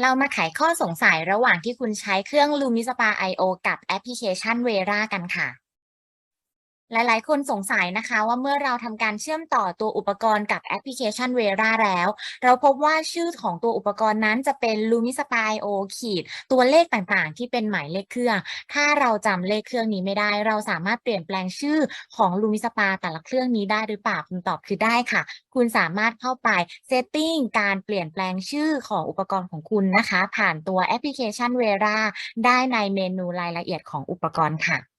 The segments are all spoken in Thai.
เรามาไขข้อสงสัยระหว่างที่คุณใช้เครื่อง Lumispa IO กับแอปพลิเคชัน Vera กันค่ะ หลายๆ คนสงสัยนะคะว่าเมื่อเราทำการเชื่อมต่อตัวอุปกรณ์กับแอปพลิเคชัน Vera แล้ว เราพบว่าชื่อของตัวอุปกรณ์นั้นจะเป็น Lumispa IO ขีดตัวเลขต่างๆ ที่เป็นหมายเลขเครื่อง ถ้าเราจำเลขเครื่องนี้ไม่ได้ เราสามารถเปลี่ยนแปลงชื่อของ Lumispa แต่ละเครื่องนี้ได้หรือเปล่าคำตอบคือได้ค่ะ คุณสามารถเข้าไป setting การเปลี่ยนแปลงชื่อของอุปกรณ์ของคุณนะคะ ผ่านตัวแอปพลิเคชัน Vera ได้ในเมนูรายละเอียดของอุปกรณ์ค่ะ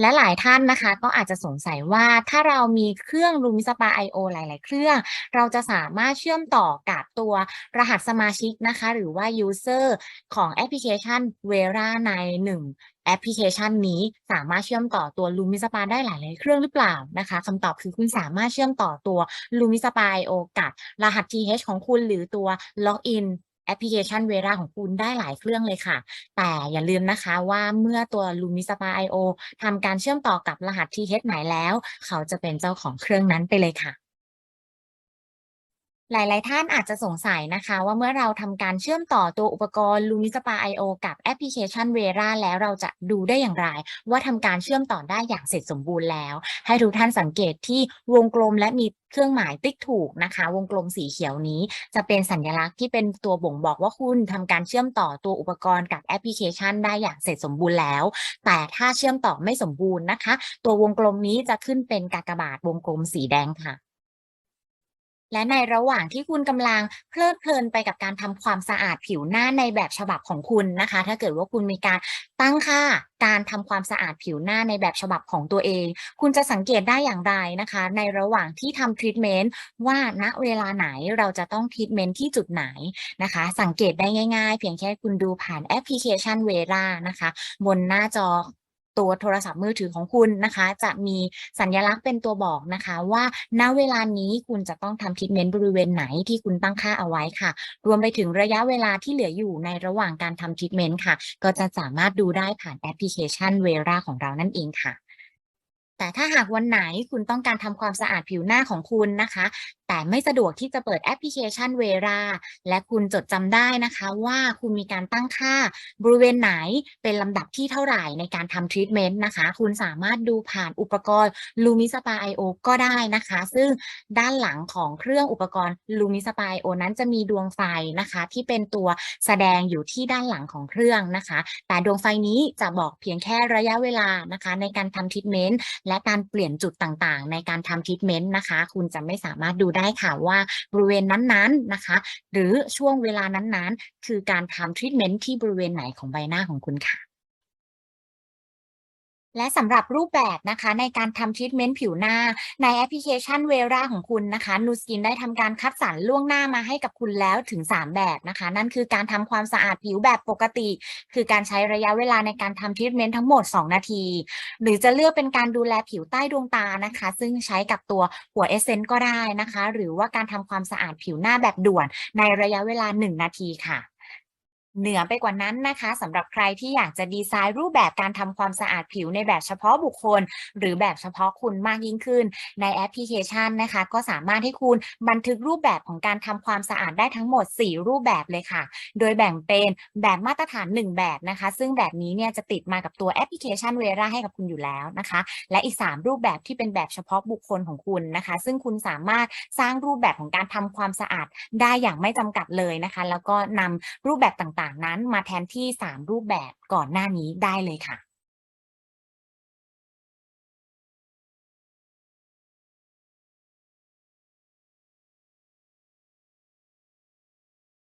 และหลายท่านนะคะ ก็อาจจะสงสัยว่าถ้าเรามีเครื่อง Lumispa IO หลาย ๆ เครื่อง เราจะสามารถเชื่อมต่อกับตัวรหัสสมาชิกนะคะ หรือว่า user ของแอปพลิเคชัน Vera ใน1แอปพลิเคชันนี้สามารถเชื่อมต่อตัว Lumispa ได้หลาย ๆ เครื่องหรือเปล่านะคะคำตอบคือคุณสามารถเชื่อมต่อตัว Lumispa IO กับรหัส TH ของคุณหรือตัว Login แอปพลิเคชันเวราของคุณได้หลายเครื่องเลยค่ะ แต่อย่าลืมนะคะว่าเมื่อตัว Lumispa IO ทำการเชื่อมต่อกับรหัส TH ไหนแล้ว เขาจะเป็นเจ้าของเครื่องนั้นไปเลยค่ะ หลาย ๆ ท่านอาจจะสงสัยนะคะ ว่าเมื่อเราทำการเชื่อมต่อตัวอุปกรณ์ Lumispa IO กับแอปพลิเคชัน Vera แล้วเราจะดูได้อย่างไร ว่าทำการเชื่อมต่อได้อย่างเสร็จสมบูรณ์แล้ว ให้ทุกท่านสังเกตที่วงกลมและมีเครื่องหมายติ๊กถูกนะคะ วงกลมสีเขียวนี้จะเป็นสัญลักษณ์ที่เป็นตัวบ่งบอกว่าคุณทำการเชื่อมต่อตัวอุปกรณ์กับแอปพลิเคชันได้อย่างเสร็จสมบูรณ์แล้ว แต่ถ้าเชื่อมต่อไม่สมบูรณ์นะคะ ตัววงกลมนี้จะขึ้นเป็นกากบาทวงกลมสีแดงค่ะ และในระหว่างที่คุณกำลังเพลิดเพลินไปกับการทำความสะอาดผิวหน้าในแบบฉบับของคุณนะคะ ถ้าเกิดว่าคุณมีการตั้งค่าการทำความสะอาดผิวหน้าในแบบฉบับของตัวเอง คุณจะสังเกตได้อย่างไรนะคะ ในระหว่างที่ทำทรีทเมนต์ว่าณเวลาไหนเราจะต้องทรีทเมนต์ที่จุดไหนนะคะ สังเกตได้ง่าย ๆ เพียงแค่คุณดูผ่านแอปพลิเคชัน Vera นะคะ บนหน้าจอ ตัวโทรศัพท์มือถือของคุณนะคะ จะมีสัญลักษณ์เป็นตัวบอกนะคะ ว่าณเวลานี้คุณจะต้องทำทรีทเมนต์บริเวณไหนที่คุณตั้งค่าเอาไว้ค่ะ รวมไปถึงระยะเวลาที่เหลืออยู่ในระหว่างการทำทรีทเมนต์ค่ะ ก็จะสามารถดูได้ผ่านแอปพลิเคชันเวราของเรานั่นเองค่ะ แต่ถ้าหากวันไหนคุณต้องการทำความสะอาดผิวหน้าของคุณนะคะ แต่ไม่สะดวกที่จะเปิดแอปพลิเคชัน Vera และคุณจดจำได้นะคะ ว่าคุณมีการตั้งค่าบริเวณไหนเป็นลำดับที่เท่าไหร่ในการทำทรีทเมนต์นะคะ คุณสามารถดูผ่านอุปกรณ์ Lumispa IO ก็ได้นะคะ ซึ่งด้านหลังของเครื่องอุปกรณ์ Lumispa IO นั้นจะมีดวงไฟนะคะ ที่เป็นตัวแสดงอยู่ที่ด้านหลังของเครื่องนะคะ แต่ดวงไฟนี้จะบอกเพียงแค่ระยะเวลานะคะ ในการทำทรีทเมนต์และและการเปลี่ยนจุดต่างๆ ในการทำทรีทเมนต์นะคะ คุณจะไม่สามารถดูได้ค่ะว่าบริเวณนั้นๆนะคะ หรือช่วงเวลานั้นๆ คือการทำทรีทเมนต์ที่บริเวณไหนของใบหน้าของคุณค่ะ และสำหรับรูปแบบนะคะในการทำทรีทเมนต์ผิวหน้าในแอปพลิเคชัน Vera ของคุณนะคะนูสกินได้ทำการคัดสรรล่วงหน้ามาให้กับคุณแล้วถึง 3 แบบนะคะ นั่นคือการทำความสะอาดผิวแบบปกติ คือการใช้ระยะเวลาในการทำทรีทเมนต์ทั้งหมด 2 นาที หรือจะเลือกเป็นการดูแลผิวใต้ดวงตานะคะ ซึ่งใช้กับตัวหัวเอเซนต์ก็ได้นะคะ หรือว่าการทำความสะอาดผิวหน้าแบบด่วนในระยะเวลา 1 นาทีค่ะ เหนือไปกว่านั้นนะคะสำหรับใครที่อยากจะดีไซน์รูปแบบการทำความสะอาดผิวในแบบเฉพาะบุคคล หรือแบบเฉพาะคุณมากยิ่งขึ้น ในแอปพลิเคชันนะคะ ก็สามารถให้คุณบันทึกรูปแบบของการทำความสะอาดได้ทั้งหมด 4 รูปแบบเลยค่ะ โดยแบ่งเป็นแบบมาตรฐาน 1 แบบนะคะ ซึ่งแบบนี้เนี่ยจะติดมากับตัวแอปพลิเคชัน Vera ให้กับคุณอยู่แล้วนะคะ และอีก 3 รูปแบบที่เป็นแบบเฉพาะบุคคลของคุณนะคะ ซึ่งคุณสามารถสร้างรูปแบบของการทำความสะอาดได้อย่างไม่จำกัดเลยนะคะ แล้วก็นำรูปแบบต่างต่างๆ นั้นมาแทนที่ 3 รูปแบบก่อนหน้านี้ได้เลยค่ะ